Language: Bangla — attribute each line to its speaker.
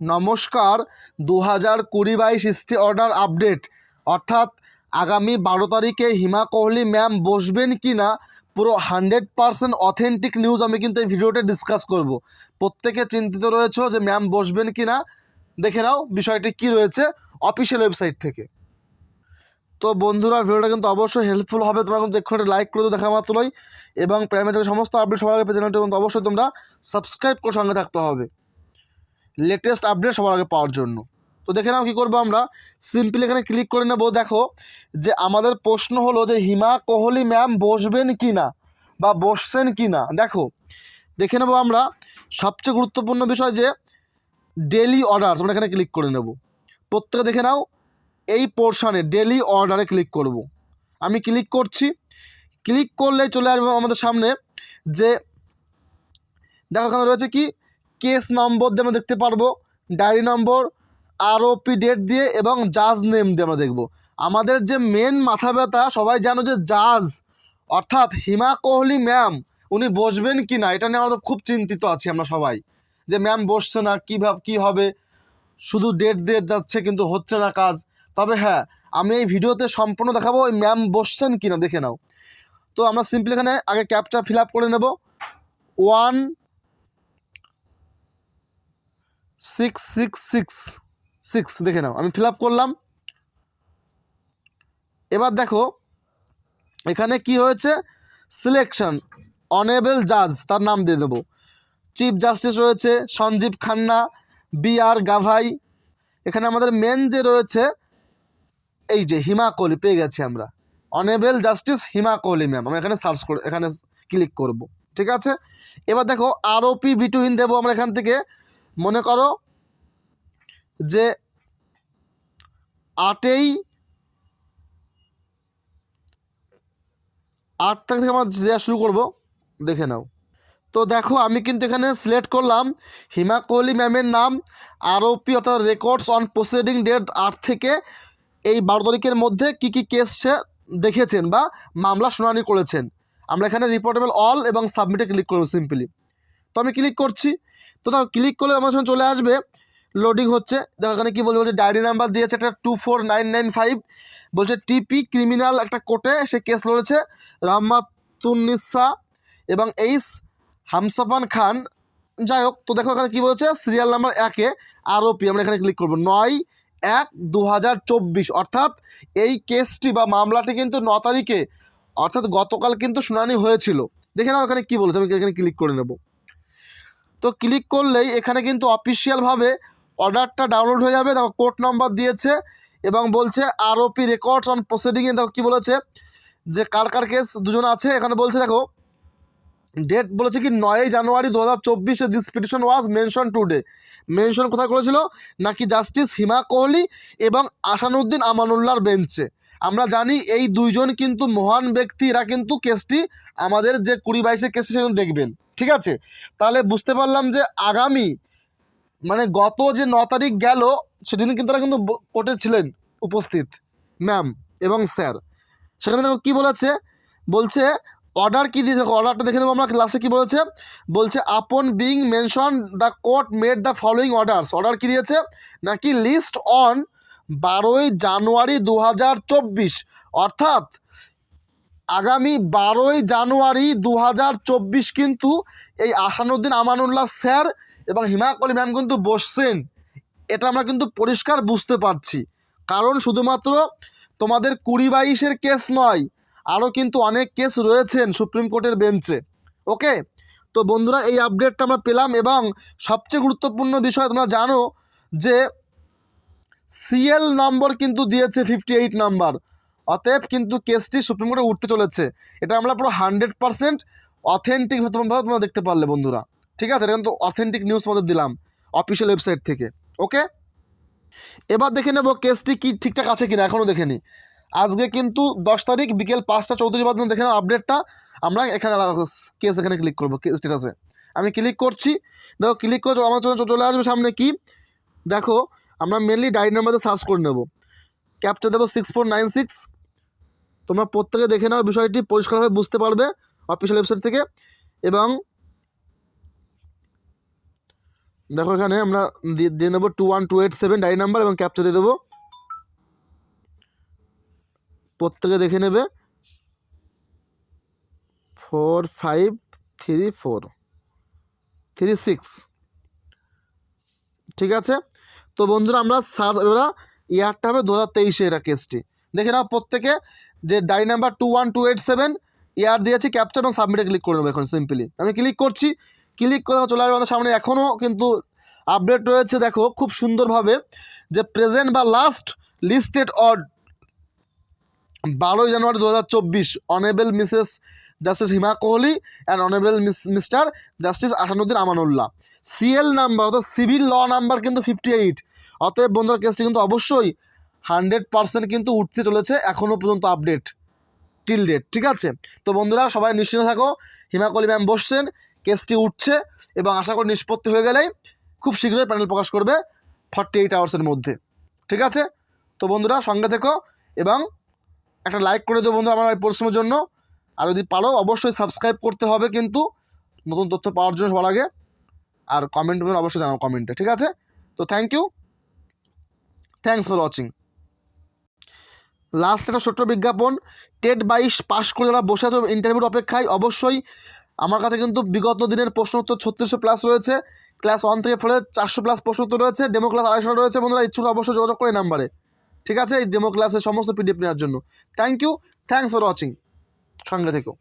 Speaker 1: নমস্কার দু হাজার কুড়ি বাইশ হিস্ট্রি অর্ডার আপডেট। অর্থাৎ আগামী বারো তারিখে হিমা কোহলি ম্যাম বসবেন কি না, পুরো হান্ড্রেড পারসেন্ট অথেন্টিক নিউজ আমি কিন্তু এই ভিডিওতে ডিসকাস করব। প্রত্যেকে চিন্তিত রয়েছে যে ম্যাম বসবেন কি না? দেখে নাও বিষয়টি কি রয়েছে অফিসিয়াল ওয়েবসাইট থেকে। তো বন্ধুরা, ভিডিওটা কিন্তু অবশ্যই হেল্পফুল হবে। তোমরা কিন্তু এক্ষুনি লাইক করে দিও দেখা মাত্রই। এবং প্রাইমারি সমস্ত আপডেট সবার আগে চ্যানেলটি কিন্তু অবশ্যই তোমরা সাবস্ক্রাইব করে সঙ্গে থাকতে হবে। লেটেস্ট আপডেট সবার আগে পাওয়ার জন্য। তো দেখে নাও কী করব আমরা। সিম্পলি এখানে ক্লিক করে নেব। দেখো যে আমাদের প্রশ্ন হলো যে, হিমা কোহলি ম্যাম বসবেন কি না বা বসছেন কি না? দেখো, দেখে নেব আমরা। সবচেয়ে গুরুত্বপূর্ণ বিষয় যে ডেলি অর্ডারস আমরা এখানে ক্লিক করে নেব। প্রত্যেকে দেখে নাও, এই পোর্শনে ডেলি অর্ডারে ক্লিক করব। আমি ক্লিক করছি। ক্লিক করলে চলে আসব আমাদের সামনে যে, দেখো এখানে রয়েছে কি? কেস নম্বর দিয়ে আমরা দেখতে পারব, ডায়েরি নম্বর আরওপি ডেট দিয়ে এবং জাজ নেম দিয়ে আমরা দেখব। আমাদের যে মেন মাথা ব্যথা, সবাই জানো যে জাজ অর্থাৎ হিমা কোহলি ম্যাম উনি বসবেন কি না, এটা নিয়ে আমরা খুব চিন্তিত আছি আমরা সবাই। যে ম্যাম বসছে না, কী ভাব, কী হবে? শুধু ডেট দিয়ে যাচ্ছে কিন্তু হচ্ছে না কাজ। তবে হ্যাঁ আমি এই ভিডিওতে সম্পূর্ণ দেখাবো ওই ম্যাম বসছেন কি না, দেখে নাও। তো আমরা সিম্পলি এখানে আগে ক্যাপটা ফিল আপ করে নেব। One six six six six দেখে নাও, আমি ফিল করলাম। এবার দেখো, এখানে কি হয়েছে? সিলেকশন অনেবল জাজ তার নাম দিয়ে দেবো। চিফ জাস্টিস রয়েছে সঞ্জীব খান্না বি আর গাভাই। এখানে আমাদের মেন যে রয়েছে, এই যে হিমা কোহলি, পেয়ে গেছি আমরা। Honourable justice Hima Kohli ma'am আমরা এখানে সার্চ করে, এখানে ক্লিক করব, ঠিক আছে? এবার দেখো আরওপি বিটুইন দেবো আমরা এখান থেকে। মনে করো যে আটই আট তারিখ থেকে আমরা দেওয়া শুরু করব। দেখে নাও। তো দেখো, আমি কিন্তু এখানে সিলেক্ট করলাম হিমা কোহলি ম্যামের নাম আরওপি অর্থাৎ রেকর্ডস অন প্রসিডিং ডেট আট থেকে এই বারো তারিখের মধ্যে কী কী কেস সে দেখেছেন বা মামলা শুনানি করেছেন। আমরা এখানে রিপোর্টেবল অল এবং সাবমিটে ক্লিক করব সিম্পলি তো আমি ক্লিক করছি। তো দেখো ক্লিক করলে আমার সঙ্গে চলে আসবে লোডিং হচ্ছে। দেখো এখানে কী বলছে বলছে ডায়েরি নাম্বার দিয়েছে একটা two four nine nine five বলছে টিপি ক্রিমিনাল একটা কোর্টে, সে কেস লড়েছে, রহমাতুন্নিসা এবং এইস হামসাফান খান। যাই হোক, তো দেখো এখানে কী বলছে সিরিয়াল নাম্বার একে আরওপি আমরা এখানে ক্লিক করব। নয় এক দু অর্থাৎ এই কেসটি বা মামলাটি কিন্তু ন তারিখে, অর্থাৎ গতকাল কিন্তু শুনানি হয়েছিল। দেখে নাও এখানে কী বলেছে, আমি এখানে ক্লিক করে নেব। তো ক্লিক করলেই এখানে কিন্তু অফিসিয়ালভাবে অর্ডারটা ডাউনলোড হয়ে যাবে, দেখো কোর্ট নাম্বার দিয়েছে এবং বলছে আরওপি রেকর্ডস অন প্রসিডিংয়ে দেখো কী বলেছে, যে কার কার কেস দুজন আছে, এখানে বলছে দেখো ডেট বলেছে কি নয়ই জানুয়ারি দু হাজার চব্বিশে this petition was mention today mention কোথায় করেছিল? নাকি জাস্টিস হিমা কোহলি এবং আসানুদ্দিন আমানুল্লাহর বেঞ্চে আমরা জানি এই দুইজন কিন্তু মহান ব্যক্তি, এরা কিন্তু কেসটি আমাদের যে কুড়ি বাইশের কেসটি সেখানে দেখবেন। ঠিক আছে? তাহলে বুঝতে পারলাম যে আগামী মানে গত যে ন তারিখ গেল, সেদিন কিন্তু তারা কিন্তু কোর্টে ছিলেন উপস্থিত ম্যাম এবং স্যার সেখানে দেখো কী বলেছে? বলছে অর্ডার কী দিয়েছে অর্ডারটা দেখে নেব আমরা ক্লাসে কী বলেছে? বলছে upon being mention the court made the following orders order কী দিয়েছে? নাকি লিস্ট অন বারোই জানুয়ারি দু হাজার চব্বিশ। অর্থাৎ আগামী বারোই জানুয়ারি দু হাজার চব্বিশ কিন্তু এই আসানুদ্দিন আমানুল্লাহ স্যার এবং হিমাকলি ম্যাম কিন্তু বসছেন। এটা আমরা কিন্তু পরিষ্কার বুঝতে পারছি। কারণ শুধুমাত্র তোমাদের কুড়ি বাইশের কেস নয়, আরও কিন্তু অনেক কেস রয়েছেন সুপ্রিম কোর্টের বেঞ্চে। ওকে তো বন্ধুরা, এই আপডেটটা আমরা পেলাম এবং সবচেয়ে গুরুত্বপূর্ণ বিষয় তোমরা জানো যে সিএল নম্বর কিন্তু দিয়েছে ফিফটি এইট নাম্বার। অতএব কিন্তু কেসটি সুপ্রিম কোর্টে উঠতে চলেছে। এটা আমরা পুরো হান্ড্রেড পারসেন্ট অথেন্টিক তোমরা তোমরা দেখতে পারলে বন্ধুরা। ঠিক আছে? এটা কিন্তু অথেন্টিক নিউজ তোমাদের দিলাম অফিসিয়াল ওয়েবসাইট থেকে। ওকে এবার দেখে নেব কেসটি কি ঠিকঠাক আছে কিনা এখনও দেখে নিই আজকে কিন্তু দশ তারিখ, বিকেল পাঁচটা চৌত্রিশ বাদ দেখে নাও আপডেটটা আমরা এখানে কেস এখানে ক্লিক করব কেস স্টেটাসে আমি ক্লিক করছি। দেখো ক্লিক করে আমার চলে আসবে সামনে কি? দেখো, আমরা মেনলি ডায়েরি নাম্বারে সার্চ করে নেব। ক্যাপটা দেবো সিক্স ফোর নাইন সিক্স তোমরা প্রত্যেকে দেখে নাও বিষয়টি, পরিষ্কারভাবে বুঝতে পারবে অফিসিয়াল ওয়েবসাইট থেকে। এবং দেখো এখানে আমরা দিয়ে দেবো two one two eight seven diary number এবং ক্যাপচা দিয়ে দেবো। প্রত্যেকে দেখে নেবে। Four five three four three six ঠিক আছে? তো বন্ধুরা আমরা সার্চ এবার ইয়ারটা হবে দু হাজার তেইশে এটা কেসটি দেখে নাও প্রত্যেকে যে diary number two one two eight seven year দিয়েছি ক্যাপচার এবং সাবমিটে ক্লিক করে নেব এখন সিম্পলি আমি ক্লিক করছি ক্লিক করে চলে আসবে আমাদের সামনে এখনও কিন্তু আপডেট রয়েছে, দেখো, খুব সুন্দরভাবে যে প্রেজেন্ট বা লাস্ট লিস্টেড অড বারোই জানুয়ারি দু হাজার চব্বিশ honourable Mrs justice Hima Kohli and honourable miss mister justice Ahsanuddin Amanullah. CL number অর্থাৎ সিভিল ল নাম্বার কিন্তু ফিফটি এইট অতএব বন্ধুরা কেসটি কিন্তু অবশ্যই হান্ড্রেড পার্সেন্ট কিন্তু উঠতে চলেছে এখনও পর্যন্ত আপডেট টিল ডেট ঠিক আছে? তো বন্ধুরা, সবাই নিশ্চিন্ত থাকো, হিমা কোহলি ম্যাম বসছেন কেসটি উঠছে এবং আশা করি নিষ্পত্তি হয়ে গেলেই খুব শীঘ্রই প্যানেল প্রকাশ করবে ফর্টি এইট আওয়ার্সের মধ্যে। ঠিক আছে? তো বন্ধুরা, সঙ্গে থেকো এবং একটা লাইক করে দেবো বন্ধু আমার এই পরিশ্রমের জন্য। আর যদি পারো, অবশ্যই সাবস্ক্রাইব করতে হবে কিন্তু নতুন তথ্য পাওয়ার জন্য সবার আগে। আর কমেন্ট অবশ্যই জানাও কমেন্টে ঠিক আছে? তো thank you thanks for watching last একটা ছোট্ট বিজ্ঞাপন টেট বাইশ পাশ করে যারা বসে আছো ইন্টারভিউর অপেক্ষায়, অবশ্যই আমার কাছে কিন্তু বিগত দিনের প্রশ্ন উত্তর ছত্রিশশো প্লাস রয়েছে। ক্লাস ওয়ান থেকে ফোরে চারশো প্লাস প্রশ্ন উত্তর রয়েছে। ডেমো ক্লাস আড়াইশো রয়েছে বন্ধুরা, ইচ্ছুক অবশ্যই যোগাযোগ করে নাম্বারে ঠিক আছে? এই ডেমো ক্লাসের সমস্ত পিডিএফ নেওয়ার জন্য। Thank you thanks for watching সঙ্গে থেকো।